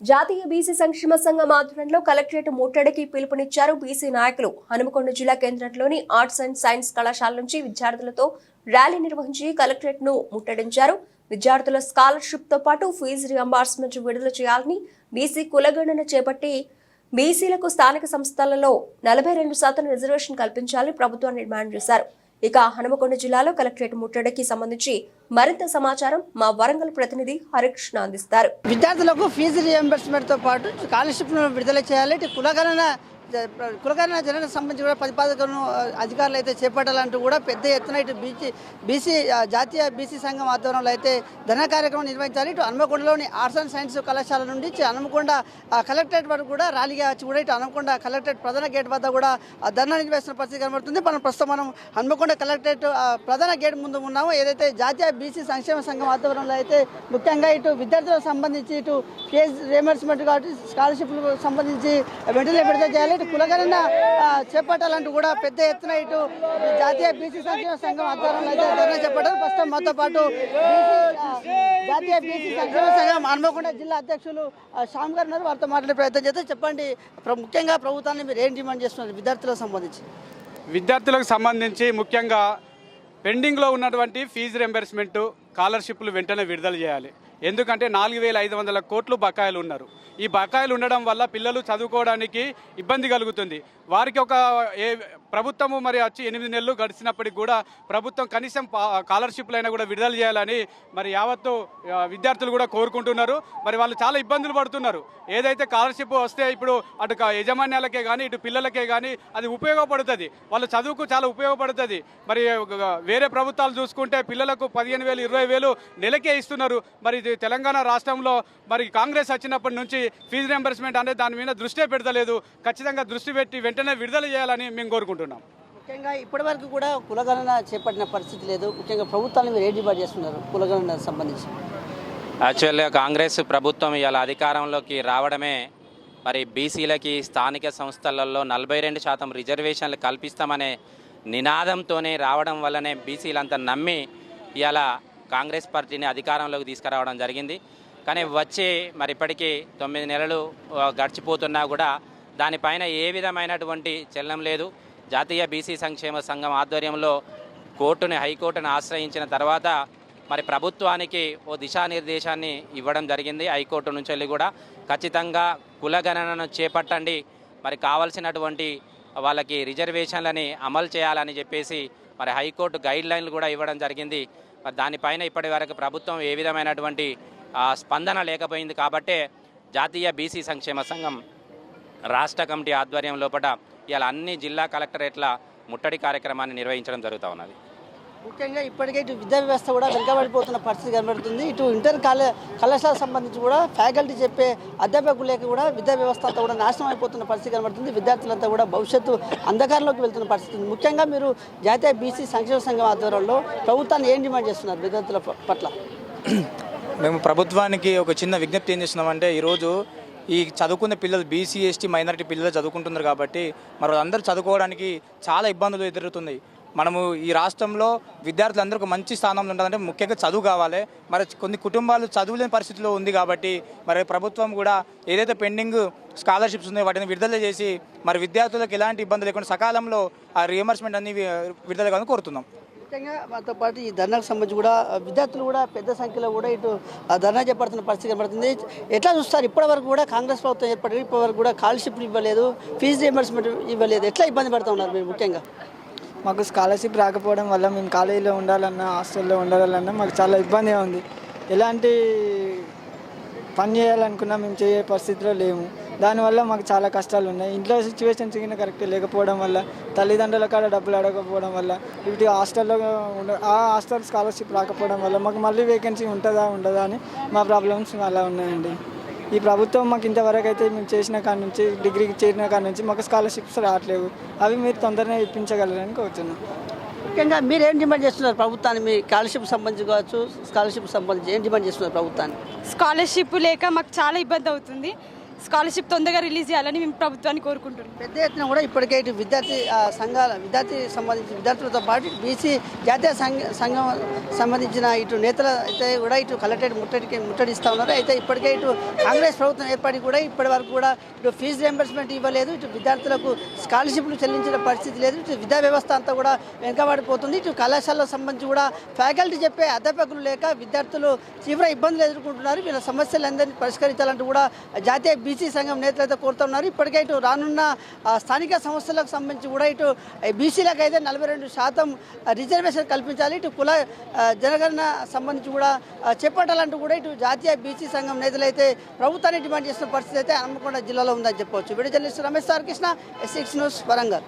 జాతీయ బీసీ సంక్షేమ సంఘం ఆధ్వర్యంలో కలెక్టరేట్ ముట్టడికి పిలుపునిచ్చారు బీసీ నాయకులు. హనుమకొండ జిల్లా కేంద్రంలోని ఆర్ట్స్ అండ్ సైన్స్ కళాశాల నుంచి విద్యార్థులతో ర్యాలీ నిర్వహించి కలెక్టరేట్ను ముట్టడించారు. విద్యార్థుల స్కాలర్షిప్తో పాటు ఫీజు రియంబార్స్మెంట్ విడుదల చేయాలని బీసీ కులగణన చేపట్టి బీసీలకు స్థానిక సంస్థలలో నలభై రెండు శాతం రిజర్వేషన్ కల్పించాలని ప్రభుత్వాన్ని డిమాండ్ చేశారు. ఇక హనుమకొండ జిల్లాలో కలెక్టరేట్ ముట్టడికి సంబంధించి మరింత సమాచారం మా వరంగల్ ప్రతినిధి హరికృష్ణ అందిస్తారు. విద్యార్థులకు ఫీజు రియంబర్స్మెంట్తో పాటు స్కాలర్షిప్ విడుదల చేయాలి కులగణన కులకరణ కులగణన సంబంధించి కూడా ప్రతిపాదకను అధికారులు అయితే చేపట్టాలంటూ కూడా పెద్ద ఎత్తున ఇటు బీసీ బీసీ జాతీయ బీసీ సంఘం ఆధ్వర్యంలో అయితే ధన కార్యక్రమం నిర్వహించాలి. ఇటు హనుమకొండలోని ఆర్ట్స్ అండ్ సైన్స్ కళాశాల నుండి హనుమకొండ ఆ, కలెక్టరేట్ వరకు కూడా ర్యాలీగా వచ్చి కూడా. ఇటు హనుమకొండ కలెక్టరేట్ ప్రధాన గేట్ వద్ద కూడా ఆ, ధర్నా నిర్వహిస్తున్న పరిస్థితి కనబడుతుంది. మనం ప్రస్తుతం మనం హనుమకొండ కలెక్టరేట్ ఆ, ప్రధాన గేట్ ముందు ఉన్నాము. ఏదైతే జాతీయ బీసీ సంక్షేమ సంఘం ఆధ్వర్యంలో అయితే ముఖ్యంగా ఇటు విద్యార్థులకు సంబంధించి ఇటు ఫీజ్ రియంబర్స్మెంట్ కాబట్టి స్కాలర్షిప్లకు సంబంధించి వెంటనే విడుదల చేయాలి. ఇటు కులగణన చేపట్టాలంటూ కూడా పెద్ద ఎత్తున ఇటు జాతీయ బీసీ సంక్షేమ సంఘం ఆధ్వర్యంలో అయితే ధర్నా చేపట్టారు. ప్రస్తుతం మాతో పాటు జాతీయ బీసీ సంక్షేమ సంఘం హనుమకొండ జిల్లా అధ్యక్షులు శ్యామ్ గారు ఉన్నారు. వారితో మాట్లాడే ప్రయత్నం చేస్తే చెప్పండి ప్ర- ముఖ్యంగా ప్రభుత్వాన్ని మీరు ఏం డిమాండ్ చేస్తున్నారు విద్యార్థులకు సంబంధించి? విద్యార్థులకు సంబంధించి ముఖ్యంగా పెండింగ్లో ఉన్నటువంటి ఫీజు రెంబర్స్మెంటు స్కాలర్షిప్లు వెంటనే విడుదల చేయాలి. ఎందుకంటే నాలుగు వేల ఐదు వందల కోట్లు బకాయిలు ఉన్నారు. ఈ బకాయిలు ఉండడం వల్ల పిల్లలు చదువుకోవడానికి ఇబ్బంది కలుగుతుంది. వారికి ఒక ఏ ప్రభుత్వము మరి వచ్చి ఎనిమిది నెలలు గడిచినప్పటికి కూడా ప్రభుత్వం కనీసం పా- స్కాలర్షిప్లు అయినా కూడా విడుదల చేయాలని మరి యావత్తు విద్యార్థులు కూడా కోరుకుంటున్నారు. మరి వాళ్ళు చాలా ఇబ్బందులు పడుతున్నారు. ఏదైతే స్కాలర్షిప్ వస్తే ఇప్పుడు అటు యజమాన్యాలకే కానీ ఇటు పిల్లలకే కానీ అది ఉపయోగపడుతుంది. వాళ్ళ చదువుకు చాలా ఉపయోగపడుతుంది. మరి వేరే ప్రభుత్వాలు చూసుకుంటే పిల్లలకు పదిహేను వేలు ఇరవై వేలు నెలకే ఇస్తున్నారు. మరి ఇది తెలంగాణ రాష్ట్రంలో మరి కాంగ్రెస్ వచ్చినప్పటి నుంచి ఫీజు రింబర్స్మెంట్ అనేది దాని మీద దృష్టి పెడతలేదు. ఖచ్చితంగా దృష్టి పెట్టి వెంటనే విడుదల చేయాలని మేము కోరుకుంటున్నాం. ముఖ్యంగా ఇప్పటి వరకు కూడా కులగణన చేపట్టిన పరిస్థితి లేదు. ముఖ్యంగా ప్రభుత్వాన్ని మీరు ఏ డిమాండ్ చేస్తున్నారు కులగణన సంబంధించి. యాక్చువల్గా కాంగ్రెస్ ప్రభుత్వం ఇవాళ అధికారంలోకి రావడమే మరి బీసీలకి స్థానిక సంస్థలలో నలభై రెండు శాతం రిజర్వేషన్లు కల్పిస్తామనే నినాదంతోనే రావడం వల్లనే బీసీలంతా నమ్మి ఇవాళ కాంగ్రెస్ పార్టీని అధికారంలోకి తీసుకురావడం జరిగింది. కానీ వచ్చి మరి ఇప్పటికీ తొమ్మిది నెలలు గడిచిపోతున్నా కూడా దానిపైన ఏ విధమైనటువంటి చలనం లేదు. జాతీయ బీసీ సంక్షేమ సంఘం ఆధ్వర్యంలో కోర్టుని హైకోర్టును ఆశ్రయించిన తర్వాత మరి ప్రభుత్వానికి ఓ దిశానిర్దేశాన్ని ఇవ్వడం జరిగింది. హైకోర్టు నుంచి వెళ్ళి కూడా ఖచ్చితంగా కులగణనను చేపట్టండి. మరి కావాల్సినటువంటి వాళ్ళకి రిజర్వేషన్లని అమలు చేయాలని చెప్పేసి మరి హైకోర్టు గైడ్ లైన్లు కూడా ఇవ్వడం జరిగింది. మరి దానిపైన ఇప్పటి వరకు ప్రభుత్వం ఏ విధమైనటువంటి స్పందన లేకపోయింది కాబట్టే జాతీయ బీసీ సంక్షేమ సంఘం రాష్ట్ర కమిటీ ఆధ్వర్యం లోపల ఇలా అన్ని జిల్లా కలెక్టరేట్ల ముట్టడి కార్యక్రమాన్ని నిర్వహించడం జరుగుతూ ఉన్నది. ముఖ్యంగా ఇప్పటికే ఇటు విద్యా వ్యవస్థ కూడా వెనుకబడిపోతున్న పరిస్థితి కనబడుతుంది. ఇటు ఇంటర్ కాలే కళాశాల సంబంధించి కూడా ఫ్యాకల్టీ చెప్పే అధ్యాపకులు లేక కూడా విద్యా వ్యవస్థ అంతా కూడా నాశనం అయిపోతున్న పరిస్థితి కనబడుతుంది. విద్యార్థులంతా కూడా భవిష్యత్తు అంధకారంలోకి వెళ్తున్న పరిస్థితి ఉంది. ముఖ్యంగా మీరు జాతీయ బీసీ సంక్షేమ సంఘం ఆధ్వర్యంలో ప్రభుత్వాన్ని ఏం డిమాండ్ చేస్తున్నారు విద్యార్థుల పట్ల? మేము ప్రభుత్వానికి ఒక చిన్న విజ్ఞప్తి ఏం చేస్తున్నామంటే ఈరోజు ఈ చదువుకున్న పిల్లలు బీసీ ఎస్టీ మైనారిటీ పిల్లలు చదువుకుంటున్నారు కాబట్టి మరి అందరూ చదువుకోవడానికి చాలా ఇబ్బందులు ఎదురుతుంది మనము ఈ రాష్ట్రంలో విద్యార్థులందరూ ఒక మంచి స్థానంలో ఉండాలంటే ముఖ్యంగా చదువు కావాలి. మరి కొన్ని కుటుంబాలు చదువులేని పరిస్థితిలో ఉంది కాబట్టి మరి ప్రభుత్వం కూడా ఏదైతే పెండింగ్ స్కాలర్షిప్స్ ఉన్నాయో వాటిని విడుదల చేసి మరి విద్యార్థులకు ఎలాంటి ఇబ్బంది లేకుండా సకాలంలో ఆ రియంబర్స్మెంట్ అన్ని విడుదల కావాలని కోరుతున్నాం. ముఖ్యంగా మాతో పాటు ఈ ధర్నాకు సంబంధించి కూడా విద్యార్థులు కూడా పెద్ద సంఖ్యలో కూడా ఇటు ఆ, ధర్నా చేపడుతున్న పరిస్థితి కనబడుతుంది. ఎట్లా చూస్తారు? ఇప్పటి వరకు కూడా కాంగ్రెస్ ప్రభుత్వం ఏర్పడి ఇప్పటి వరకు కూడా స్కాలర్షిప్లు ఇవ్వలేదు. ఫీజు రియంబర్స్మెంట్ ఇవ్వలేదు. ఎట్లా ఇబ్బంది పడుతూ ఉన్నారు మీరు ముఖ్యంగా? మాకు స్కాలర్షిప్ రాకపోవడం వల్ల మేము కాలేజీలో ఉండాలన్నా హాస్టల్లో ఉండాలన్నా మాకు చాలా ఇబ్బందిగా ఉంది. ఎలాంటి పని చేయాలనుకున్నా మేము చేయే పరిస్థితిలో లేము. దానివల్ల మాకు చాలా కష్టాలు ఉన్నాయి. ఇంట్లో సిచ్యువేషన్స్ కింద కరెక్ట్ లేకపోవడం వల్ల తల్లిదండ్రుల కాడ డబ్బులు అడగకపోవడం వల్ల ఇటు హాస్టల్లో ఉండ ఆ హాస్టల్ స్కాలర్షిప్ రాకపోవడం వల్ల మాకు మళ్ళీ వేకెన్సీ ఉంటుందా ఉండదా అని మా ప్రాబ్లమ్స్ అలా ఉన్నాయండి. ఈ ప్రభుత్వం మాకు ఇంతవరకు అయితే మేము చేసిన కాడ నుంచి డిగ్రీకి చేరిన కాడ నుంచి మాకు స్కాలర్షిప్స్ రావట్లేవు. అవి మీరు తొందరగా ఇప్పించగలరని కోరుతున్నాం ముఖ్యంగా మీరు ఏం డిమాండ్ చేస్తున్నారు ప్రభుత్వాన్ని మీ స్కాలర్షిప్ సంబంధించి కావచ్చు స్కాలర్షిప్ సంబంధించి ఏం డిమాండ్ చేస్తున్నారు ప్రభుత్వాన్ని స్కాలర్షిప్ లేక మాకు చాలా ఇబ్బంది అవుతుంది. స్కాలర్షిప్ తొందరగా రిలీజ్ చేయాలని మేము ప్రభుత్వాన్ని కోరుకుంటున్నాం. పెద్ద ఎత్తున కూడా ఇప్పటికే ఇటు విద్యార్థి సంఘాల విద్యార్థి సంబంధించిన విద్యార్థులతో పాటు బీసీ జాతీయ సంఘ సంఘం సంబంధించిన ఇటు నేతలు అయితే కూడా ఇటు కలెక్టరేట్ ముట్టడికి ముట్టడిస్తూ ఉన్నారు. అయితే ఇప్పటికే ఇటు కాంగ్రెస్ ప్రభుత్వం ఏర్పడి కూడా ఇప్పటి వరకు కూడా ఇటు ఫీజు రియంబర్స్మెంట్ ఇవ్వలేదు. ఇటు విద్యార్థులకు స్కాలర్షిప్లు చెల్లించిన పరిస్థితి లేదు. ఇటు విద్యా వ్యవస్థ అంతా కూడా వెనుకబడిపోతుంది. ఇటు కళాశాలకు సంబంధించి కూడా ఫ్యాకల్టీ చెప్పే అధ్యాపకులు లేక విద్యార్థులు తీవ్ర ఇబ్బందులు ఎదుర్కొంటున్నారు. వీళ్ళ సమస్యలందరినీ పరిష్కరించాలంటూ కూడా జాతీయ బీసీ సంఘం నేతలు అయితే కోరుతున్నారు. ఇప్పటికే ఇటు రానున్న స్థానిక సంస్థలకు సంబంధించి కూడా ఇటు బీసీలకు అయితే నలభై రెండు శాతం రిజర్వేషన్ కల్పించాలి. ఇటు కుల జనగణన సంబంధించి కూడా ఆ, చేపట్టాలంటూ కూడా ఇటు జాతీయ బీసీ సంఘం నేతలు అయితే ప్రభుత్వాన్ని డిమాండ్ చేసిన పరిస్థితి అయితే హన్మకొండ జిల్లాలో ఉందని చెప్పవచ్చు. Video journalist Ramesh sir Krishna S six news Warangal.